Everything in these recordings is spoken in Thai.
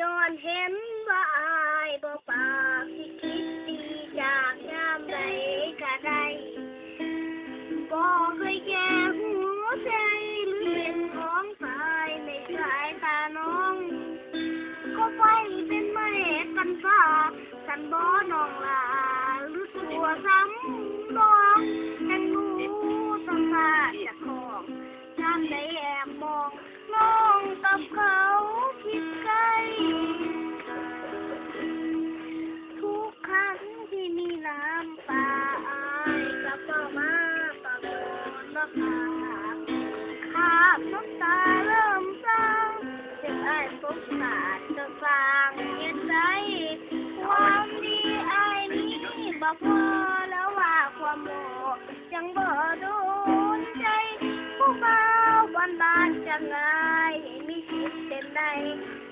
ย้อนเห็นว่าอายบ่ปากที่คิดดีจากยามใดก็ได้บ่เคยแก่หัวใจหรือเป็นของตายในสายตาน้อง ก็ไปเป็นแม่กันฟ้ากันบ่น้องลาหรือตัวซ้ำน้ ขาดน้ำตาเริ่มสร้างจึงอายสงสารจะสร้างเย็นใจความดีอายนี้บ่พอแล้วว่าความโมยังบ่โดนใจ ผู้บ่าวบ้านบ้านจะง่ายมีคิดเป็นใด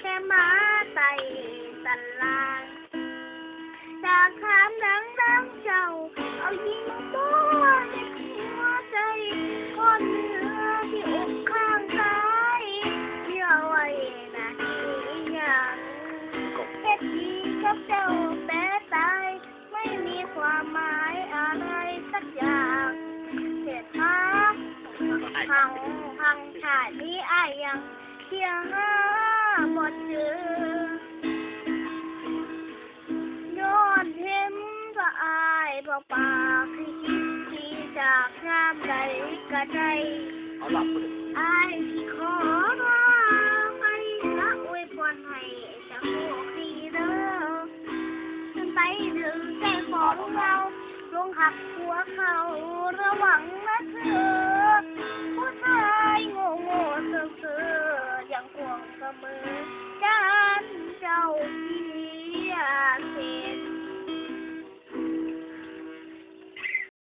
แค่มาไต่สันลาง กับเจ้าแต่ตายไม่มีความหมายอะไรสักอย่างเสียท้าพังพังชาติที่อายยังเที่ยงหาหมดเจอย้อนเห็นว่าอายบ่ปากที่คิดที่จากงามใดก็ได้เอาหลับไปเลยอายที่ขอ หักหัวเขาระวังนะเธอผู้ชายโง่โง่เซ่อเซ่ออยังห่วงเสมอ